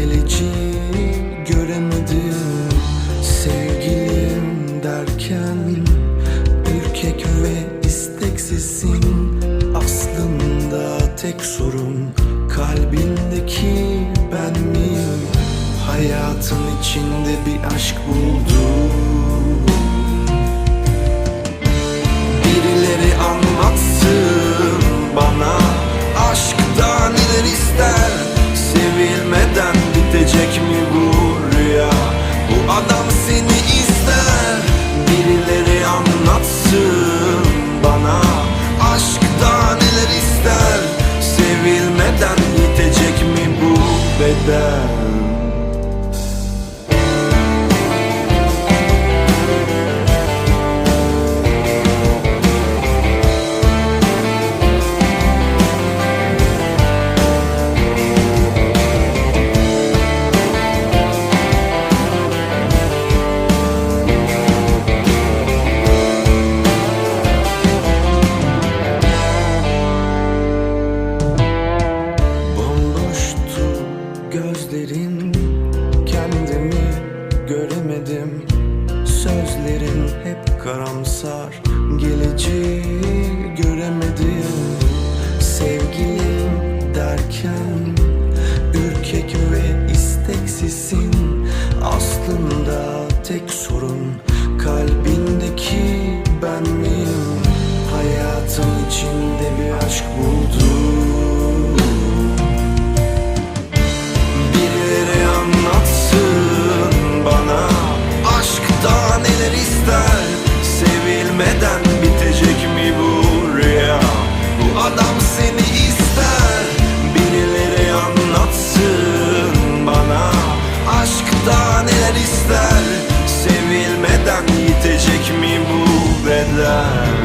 geleceği göremedim. Sevgilim derken ürkek ve isteksizsin. Aslında tek sorun kalbindeki ben miyim? Hayatın içinde bir aşk buldum Sevilmeden bitecek mi bu beden karamsar Geleceği göremedim. Sevgilim derken Ürkek ve isteksizsin. Aslında tek sorun Kalbindeki ben miyim Hayatın içinde bir aşk buldum Ölmeden bitecek mi bu rüya? Bu adam seni ister Birileri anlatsın bana. Aşkta neler ister Sevilmeden yitecek mi bu beden